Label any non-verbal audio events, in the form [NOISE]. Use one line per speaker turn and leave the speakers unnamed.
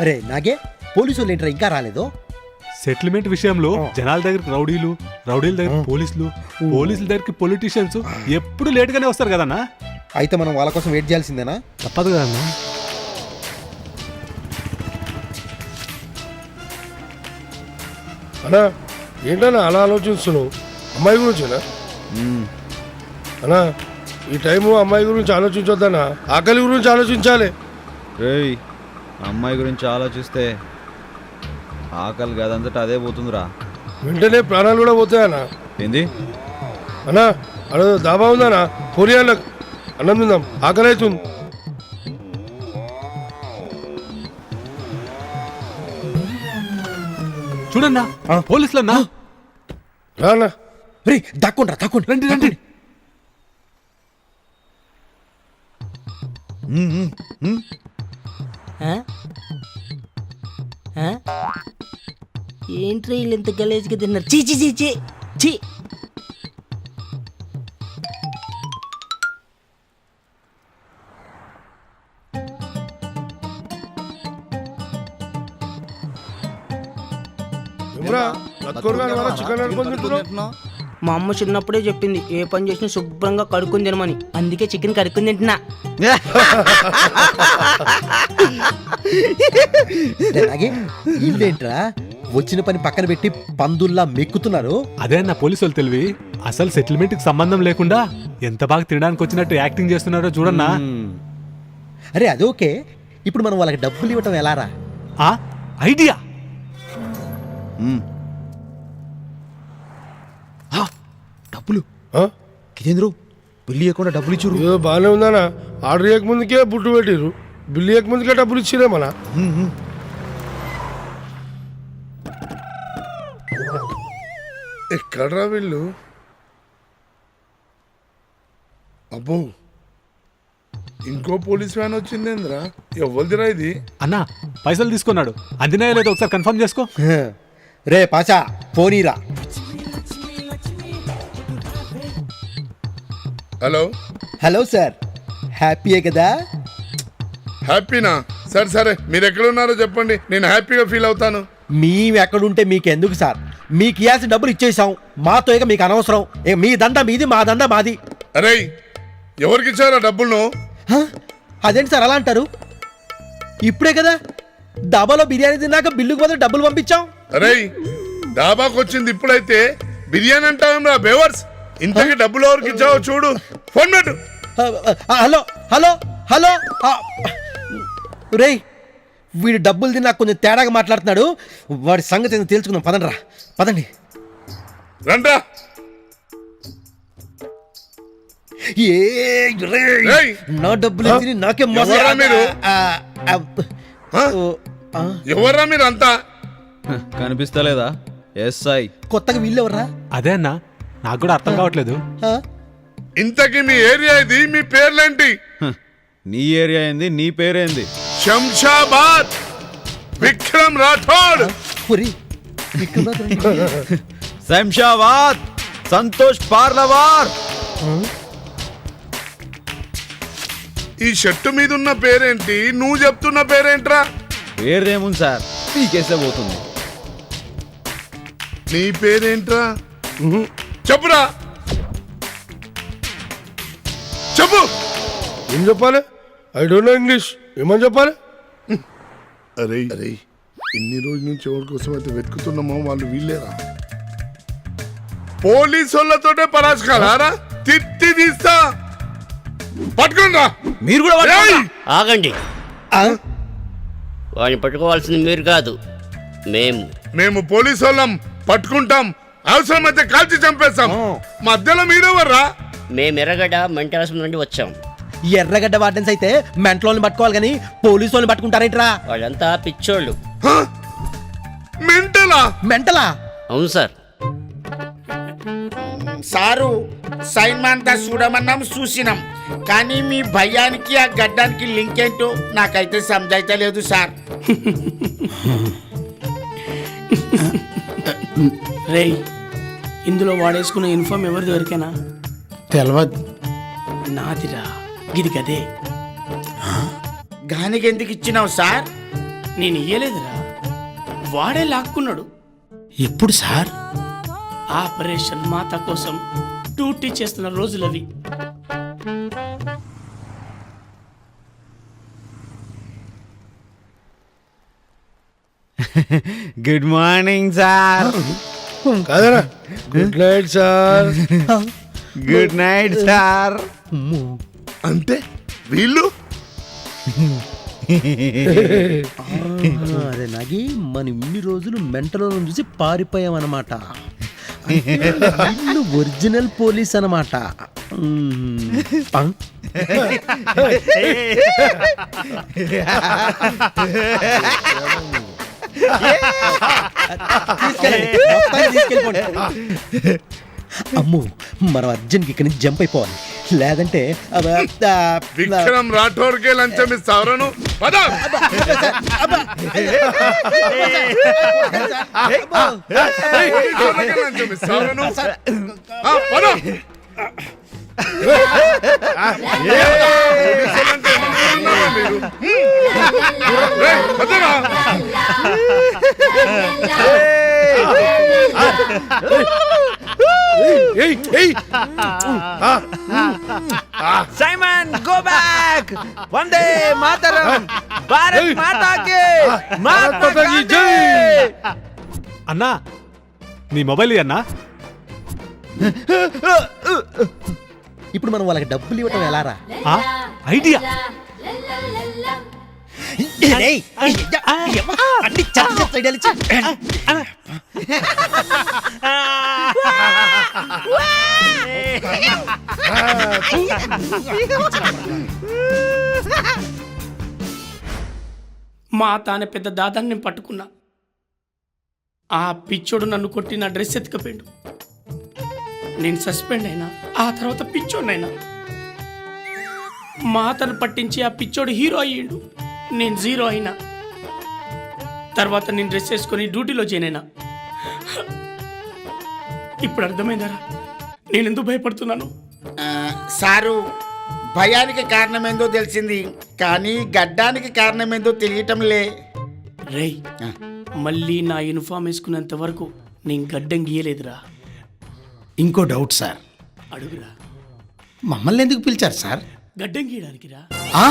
అరే నాగే పోలీసు వాళ్ళు ఏంట్రా ఇంకా రాలేదు?
సెటిల్మెంట్ విషయంలో జనాల దగ్గరికి రౌడీలు రౌడీల దగ్గర పోలీసులు పోలీసుల దగ్గరికి పొలిటీషియన్స్ ఎప్పుడు లేట్ గానే వస్తారు కదన్నా?
అయితే మనం వాళ్ళ కోసం వెయిట్ చేయాల్సిందేనా?
తప్పదు కదన్నా.
అన్నా ఏంటన్నా అలా ఆలోచిస్తున్నావు? అమ్మాయి గురించేనా? అన్నా ఈ టైము అమ్మాయి గురించి ఆలోచించొద్దన్నా. ఆకలి గురించి ఆలోచించాలి.
రేయ్ అమ్మాయి గురించి ఆలోచిస్తే ఆకలి గదంతటా అదే పోతుందిరా.
వెంటనే ప్రాణాలు కూడా పోతాయన్నా.
ఏంది?
అన్నా అక్కడ దాబా ఉందన్నా. కొరియాలకు అన్నం తిందాం. ఆకలి అవుతుంది.
చూడన్నా పోలీసులన్నా.
రా అన్నా.
రే దక్కుండ్రా దక్కుండి.
రండి రండి.
ఏంట్రా వీళ్ళు ఇంత గలేజ్గా తిన్నారు? చీ చీ చీ చీ చీ.
చికెన్ అనుకొని తింటున్నావు?
మా అమ్మ చిన్నప్పుడే చెప్పింది ఏ పని చేసినా శుభ్రంగా కడుక్కుని తినమని. అందుకే చికెన్ కడుక్కుని తింటున్నా.
రే నాగే ఇల్లేంట్రా వచ్చిన పని పక్కన పెట్టి పందుల్లా మెక్కుతున్నారు?
అదే అన్న పోలీసు వాళ్ళు తెలివి. అసలు సెటిల్మెంట్కి సంబంధం లేకుండా ఎంత బాగా తినడానికి వచ్చినట్టు యాక్టింగ్ చేస్తున్నారో చూడన్నా.
అరే అది ఓకే. ఇప్పుడు మనం వాళ్ళకి డబ్బులు ఇవ్వటం ఎలారా?
ఆ ఐడియా.
డబ్బులు? కితేంద్రు బిల్లు ఇవ్వకుండా డబ్బులు ఇచ్చురు
ఏదో బాగానే ఉందన్నా. ఆర్డర్ చేయకముందుకే బుట్టు పెట్టిర్రు. బిల్లు చేయకముందుకే డబ్బులు ఇచ్చిరే మన. ఎక్కడ్రా వీళ్ళు?
అబ్బో. ఇంకో పోలీస్ వ్యాన్ వచ్చిందేంద్రా? ఎవరిదిరా ఇది?
అన్నా పైసలు తీసుకున్నాడు. అందినాయో లేదో ఒకసారి కన్ఫర్మ్ చేసుకో.
రే పాచా పోనీరా.
హలో?
Hello sir. హ్యాపీయే కదా?
హ్యాపీనా? సరే సరే మీరు ఎక్కడ ఉన్నారో చెప్పండి. నేను హ్యాపీగా ఫీల్ అవుతాను.
మేము ఎక్కడుంటే మీకెందుకు సార్? మీకు ఇవ్వాల్సిన డబ్బులు ఇచ్చేసాం. మాతో ఇక మీకు అనవసరం. ఇక మీ దండ మీది మా దండ మాది.
అరే ఎవరికి ఇచ్చారా డబ్బులను
హ? అదేంటి సార్ అలా అంటారు? ఇప్పుడే కదా దాబాలో బిర్యానీ తిన్నాక బిల్లుకు బదులు డబ్బులు పంపించాం.
అరే డాబాకు వచ్చింది ఇప్పుడైతే బిర్యానీ అంటావేమ్రా బేవర్స్. ఇంతకి డబ్బులు ఎవరికి ఇచ్చావో చూడు. ఫోన్ పెట్టు.
Hello hello hello. రేయ్ వీడు డబ్బులు తిన్నా కొంచెం తేడాగా మాట్లాడుతున్నాడు. వాడి సంగతి ఏందో తేల్చుకుందాం. పదండి. రా పదండి
రండ్రా!
నా డబ్బులు తిని నాకే
మీరు? ఎవర్రా మీరు అంతా?
కనిపిస్తలేదా? ఎస్ఐ.
కొత్తగా వీళ్ళు ఎవర్రా?
అదే అన్నా నాకు కూడా అర్థం కావట్లేదు?
ఇంతకి మీ ఏరియా ఇది? మీ పేర్లేంటి?
నీ ఏరియా ఏంది? నీ పేరేంది
శంషాబాద్! విక్రమ్ రాఠోడ్
శంషాబాద్! సంతోష్ పార్లవార్!
ఈ షర్టు మీద ఉన్న పేరేంటి? నువ్వు చెప్తున్న పేరేంట్రా?
పేరుదేముంది సార్? పీకేసే పోతుంది.
నీ పేరేంట్రా? చెప్పురా. చెప్పు.
ఏం చెప్పాలి? ఐ డోంట్ నో ఇంగ్లీష్ ఏమని చెప్పాలి?
అరే అరే. ఇన్ని రోజుల నుంచి ఎవరి కోసం అయితే వెతుకుతున్నామో వాళ్ళు వీళ్ళేరా పోలీసు వాళ్ళతోటే పరాజకాలారా తిట్టి తీస్తా. పట్టుకుందా
మీరు కూడా పట్టుకోండి.
ఆగండి.
ఆ?
వాడిని పట్టుకోవాల్సింది మీరు కాదు మేము.
మేము పోలీసు వాళ్ళం పట్టుకుంటాం. అవసరమైతే కాల్చి చంపేస్తాం. మధ్యలో మీరెవర్రా
మేము ఎర్రగడ్డ మెంటలాసం నుండి వచ్చాం.
ఎర్రగడ్డ వార్డెన్స్ అయితే మెంట్లోని పట్టుకోవాలి కానీ పోలీసు వాళ్ళని పట్టుకుంటారేంట్రా?
వాళ్ళంతా పిచ్చోళ్ళు?
మెంటలా?
మెంటలా?
అవును సార్.
సారు సైన్ అంతా చూడమన్నాం చూసినాం. కానీ మీ భయానికి ఆ గడ్డానికి లింక్ ఏంటో నాకైతే సమజైతే లేదు సార్.
రేయ్ ఇందులో వాడేసుకున్న ఇన్ఫామ్ ఎవరిది వరకేనా
తెలియదు
నాదిరా గిది. కదే
గానికి ఎందుకు ఇచ్చినావు సార్?
నేను ఇయ్యలేదురా. వాడే లాక్కున్నాడు. ఎప్పుడు సార్? ఆపరేషన్ మాత కోసం డ్యూటీ చేస్తున్న రోజులవి
గుడ్ మార్నింగ్ సార్
కాదరా? Good night sir
good night sir
అంతే? వీళ్ళు?
అదే నాగి మనం ఇన్ని రోజులు మెంటలో చూసి పారిపోయామన్నమాట. ఒరిజినల్ పోలీస్ అనమాట [LAUGHS] అమ్ము మనం అర్జున్కి ఇక్కడి నుంచి జంప్ అయిపోవాలి. లేదంటే అబ్బ, ఆ,
విక్రమ్ రాఠోర్కే లంచం ఇస్తావరను పద పోలీసులకే లంచం ఇస్తావరను ఆ, పద! పోలీసులంటే ఏమనుకుంటున్నారా మీరు? రేయ్, పదరా.
Simon go back Vande Mataram! Bharat మాతాకి!
భారత్ మాతాకి జై!
అన్నా నీ మొబైల్ అన్నా
ఇప్పుడు మనం వాళ్ళకి డబ్బులు ఇవ్వటం ఎలారా?
ఆ, ఐడియా!
అన్ని ఐడియాలు ఇచ్చి.
మా తానే పెద్ద దాదాన్ని నేను పట్టుకున్నా. ఆ పిచ్చోడు నన్ను కొట్టి నా డ్రెస్ ఎత్తుకపోయిండు. నేను సస్పెండ్ అయినా ఆ తర్వాత పిచ్చోడినైనా. మాతను పట్టించి ఆ పిచ్చోడు హీరో అయ్యిండు. నేను జీరో అయినా. తర్వాత నేను డ్రెస్ వేసుకొని డ్యూటీలో జాయిన్ అయినా. ఇప్పుడు అర్థమైందరా? నేను ఎందుకు భయపడుతున్నాను?
సారు భయానికి కారణమేందో తెలిసింది కానీ గడ్డానికి కారణమేందో తెలియటం లే
రేయ్ మళ్ళీ నా యూనిఫామ్ వేసుకునేంత వరకు నేను గడ్డం గీయలేదురా.
ఇంకో డౌట్ సార్
అడుగురా.
మమ్మల్ని ఎందుకు పిలిచారు సార్
గడ్డం గీయడానికిరా.
ఆ?